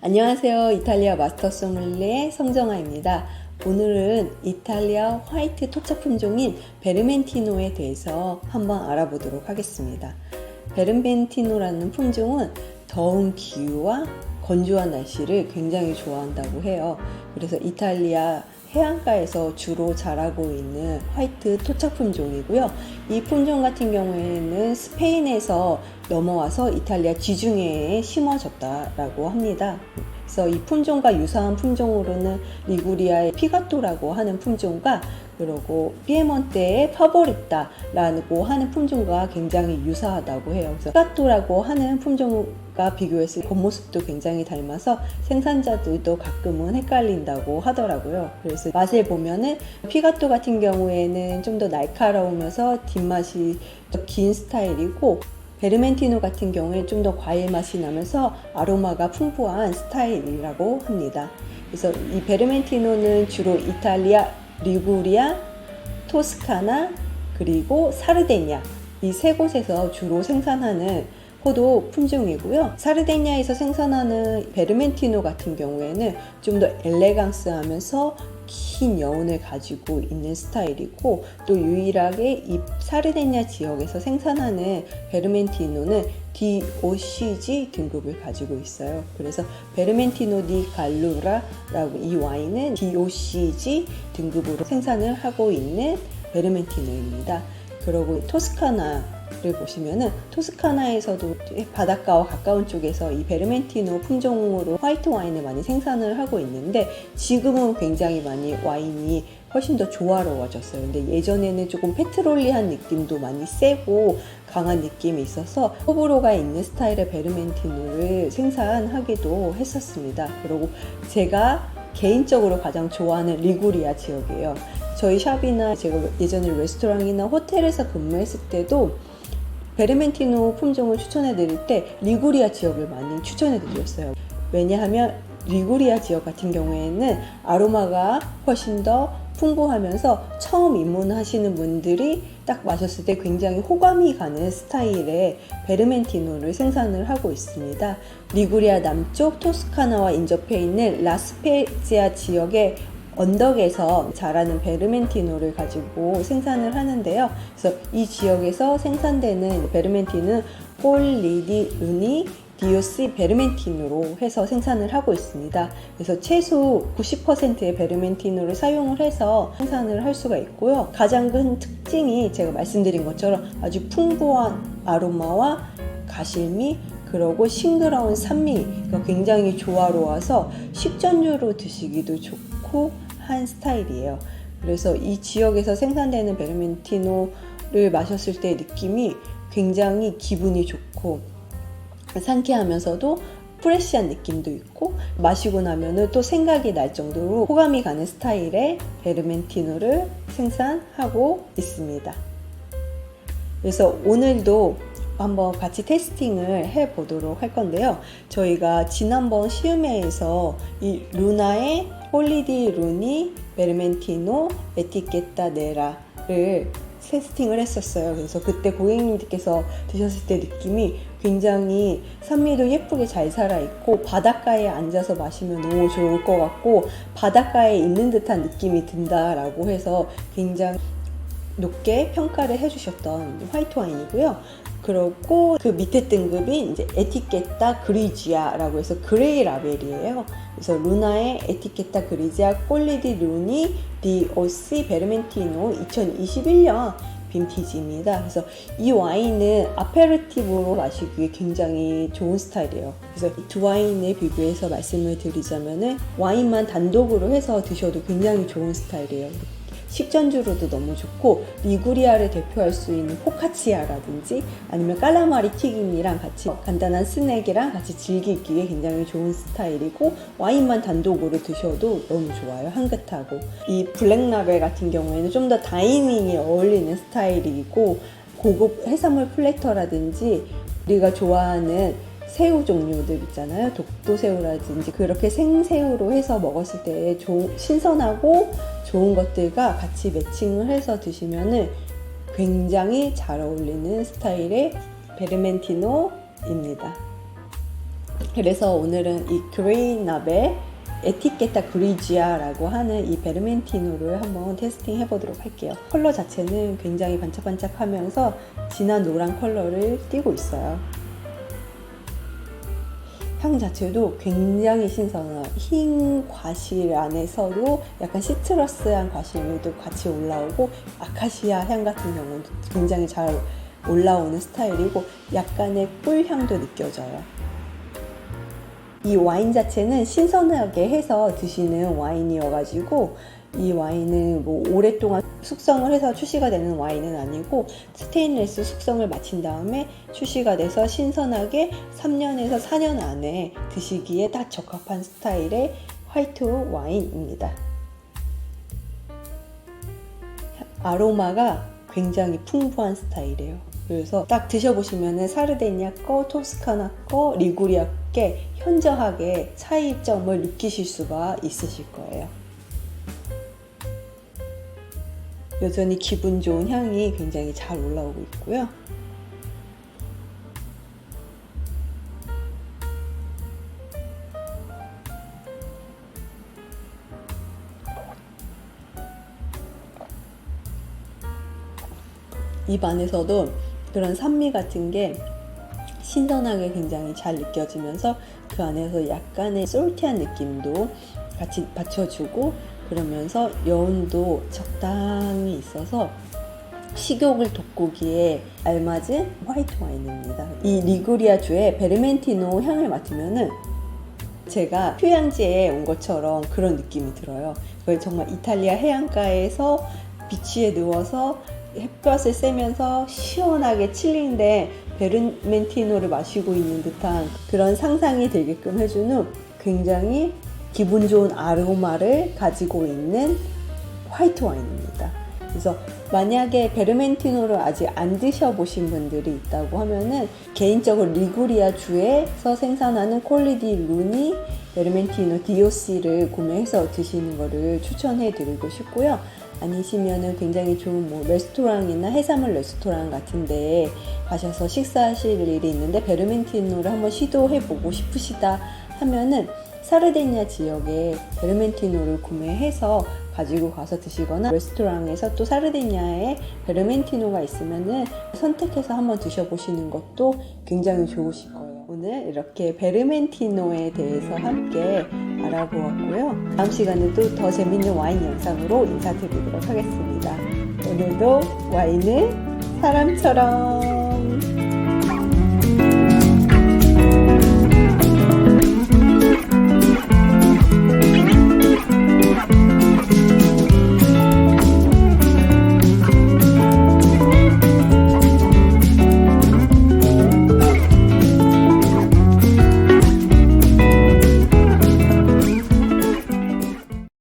안녕하세요. 이탈리아 마스터 소믈리에 성정아입니다. 오늘은 이탈리아 화이트 토착 품종인 베르멘티노에 대해서 한번 알아보도록 하겠습니다. 베르멘티노라는 품종은 더운 기후와 건조한 날씨를 굉장히 좋아한다고 해요. 그래서 이탈리아 해안가에서 주로 자라고 있는 화이트 토착 품종이고요. 이 품종 같은 경우에는 스페인에서 넘어와서 이탈리아 지중해에 심어졌다라고 합니다. 그래서 이 품종과 유사한 품종으로는 리구리아의 피가토라고 하는 품종과 그리고 피에몬테의 파보리타라고 하는 품종과 굉장히 유사하다고 해요. 그래서 피가토라고 하는 품종과 비교했을 때 겉모습도 굉장히 닮아서 생산자들도 가끔은 헷갈린다고 하더라고요. 그래서 맛을 보면은 피가토 같은 경우에는 좀 더 날카로우면서 뒷맛이 더긴 스타일이고 베르멘티노 같은 경우에 좀 더 과일 맛이 나면서 아로마가 풍부한 스타일이라고 합니다. 그래서 이 베르멘티노는 주로 이탈리아, 리구리아, 토스카나 그리고 사르데냐 이 세 곳에서 주로 생산하는 포도 품종이고요. 사르데냐에서 생산하는 베르멘티노 같은 경우에는 좀 더 엘레강스하면서 긴 여운을 가지고 있는 스타일이고 또 유일하게 이 사르데냐 지역에서 생산하는 베르멘티노는 DOCG 등급을 가지고 있어요. 그래서 베르멘티노 디 갈루라라고 이 와인은 DOCG 등급으로 생산을 하고 있는 베르멘티노입니다. 그리고 토스카나 를 보시면은 토스카나에서도 바닷가와 가까운 쪽에서 이 베르멘티노 품종으로 화이트 와인을 많이 생산을 하고 있는데 지금은 굉장히 많이 와인이 훨씬 더 조화로워졌어요. 근데 예전에는 조금 페트롤리한 느낌도 많이 세고 강한 느낌이 있어서 호불호가 있는 스타일의 베르멘티노를 생산하기도 했었습니다. 그리고 제가 개인적으로 가장 좋아하는 리구리아 지역이에요. 저희 샵이나 제가 예전에 레스토랑이나 호텔에서 근무했을 때도 베르멘티노 품종을 추천해 드릴 때 리구리아 지역을 많이 추천해 드렸어요. 왜냐하면 리구리아 지역 같은 경우에는 아로마가 훨씬 더 풍부하면서 처음 입문하시는 분들이 딱 마셨을 때 굉장히 호감이 가는 스타일의 베르멘티노를 생산을 하고 있습니다. 리구리아 남쪽 토스카나와 인접해 있는 라스페지아 지역의 언덕에서 자라는 베르멘티노를 가지고 생산을 하는데요. 그래서 이 지역에서 생산되는 베르멘티는 폴리디 루니 디오시 베르멘티노로 해서 생산을 하고 있습니다. 그래서 최소 90%의 베르멘티노를 사용을 해서 생산을 할 수가 있고요. 가장 큰 특징이 제가 말씀드린 것처럼 아주 풍부한 아로마와 가실미 그리고 싱그러운 산미가 굉장히 조화로워서 식전주로 드시기도 좋고 한 스타일이에요. 그래서 이 지역에서 생산되는 베르멘티노를 마셨을 때 느낌이 굉장히 기분이 좋고 상쾌하면서도 프레시한 느낌도 있고 마시고 나면은 또 생각이 날 정도로 호감이 가는 스타일의 베르멘티노를 생산하고 있습니다. 그래서 오늘도 한번 같이 테스팅을 해 보도록 할 건데요. 저희가 지난번 시음회에서 이 루나의 홀리디 루니 베르멘티노 에티케타 네라를 테스팅을 했었어요. 그래서 그때 고객님들께서 드셨을 때 느낌이 굉장히 산미도 예쁘게 잘 살아있고 바닷가에 앉아서 마시면 너무 좋을 것 같고 바닷가에 있는 듯한 느낌이 든다라고 해서 굉장히 높게 평가를 해주셨던 화이트 와인이고요. 그리고 그 밑에 등급이 이제 에티케타 그리지아라고 해서 그레이 라벨이에요. 그래서 루나의 에티케타 그리지아 꼴리디 루니 디오시 베르멘티노 2021년 빈티지입니다. 그래서 이 와인은 아페르티브로 마시기에 굉장히 좋은 스타일이에요. 그래서 이두 와인을 비교해서 말씀을 드리자면은 와인만 단독으로 해서 드셔도 굉장히 좋은 스타일이에요. 식전주로도 너무 좋고 리구리아를 대표할 수 있는 포카치아라든지 아니면 깔라마리 튀김이랑 같이 간단한 스낵이랑 같이 즐기기에 굉장히 좋은 스타일이고 와인만 단독으로 드셔도 너무 좋아요. 향긋하고. 이 블랙라벨 같은 경우에는 좀 더 다이닝에 어울리는 스타일이고 고급 해산물 플래터라든지 우리가 좋아하는 새우 종류들 있잖아요. 독도새우라든지 그렇게 생새우로 해서 먹었을 때 조, 신선하고 좋은 것들과 같이 매칭을 해서 드시면은 굉장히 잘 어울리는 스타일의 베르멘티노입니다. 그래서 오늘은 이 그레이납의 에티케타 그리지아라고 하는 이 베르멘티노를 한번 테스팅 해보도록 할게요. 컬러 자체는 굉장히 반짝반짝하면서 진한 노란 컬러를 띠고 있어요. 향 자체도 굉장히 신선해요. 흰 과실 안에서도 약간 시트러스한 과실도 같이 올라오고 아카시아 향 같은 경우는 굉장히 잘 올라오는 스타일이고 약간의 꿀향도 느껴져요. 이 와인 자체는 신선하게 해서 드시는 와인이어가지고 이 와인은 뭐 오랫동안 숙성을 해서 출시가 되는 와인은 아니고 스테인레스 숙성을 마친 다음에 출시가 돼서 신선하게 3년에서 4년 안에 드시기에 딱 적합한 스타일의 화이트 와인입니다. 아로마가 굉장히 풍부한 스타일이에요. 그래서 딱 드셔보시면은 사르데니아 거, 토스카나 거, 리구리아 게 현저하게 차이점을 느끼실 수가 있으실 거예요. 여전히 기분 좋은 향이 굉장히 잘 올라오고 있고요. 입 안에서도 그런 산미 같은 게 신선하게 굉장히 잘 느껴지면서 그 안에서 약간의 솔티한 느낌도 같이 받쳐주고 그러면서 여운도 적당히 있어서 식욕을 돋구기에 알맞은 화이트 와인입니다. 이 리구리아 주의 베르멘티노 향을 맡으면은 제가 휴양지에 온 것처럼 그런 느낌이 들어요. 정말 이탈리아 해안가에서 비치에 누워서 햇볕을 쐬면서 시원하게 칠링된 베르멘티노를 마시고 있는 듯한 그런 상상이 들게끔 해주는 굉장히 기분 좋은 아로마를 가지고 있는 화이트 와인입니다. 그래서 만약에 베르멘티노를 아직 안 드셔보신 분들이 있다고 하면은 개인적으로 리구리아 주에서 생산하는 콜리디 루니 베르멘티노 디오씨를 구매해서 드시는 것을 추천해 드리고 싶고요. 아니시면은 굉장히 좋은 뭐 레스토랑이나 해산물 레스토랑 같은데 가셔서 식사하실 일이 있는데 베르멘티노를 한번 시도해 보고 싶으시다 하면은 사르데니아 지역에 베르멘티노를 구매해서 가지고 가서 드시거나 레스토랑에서 또 사르데니아에 베르멘티노가 있으면은 선택해서 한번 드셔보시는 것도 굉장히 좋으실 거예요. 오늘 이렇게 베르멘티노에 대해서 함께 알아보았고요. 다음 시간에도 더 재밌는 와인 영상으로 인사드리도록 하겠습니다. 오늘도 와인을 사람처럼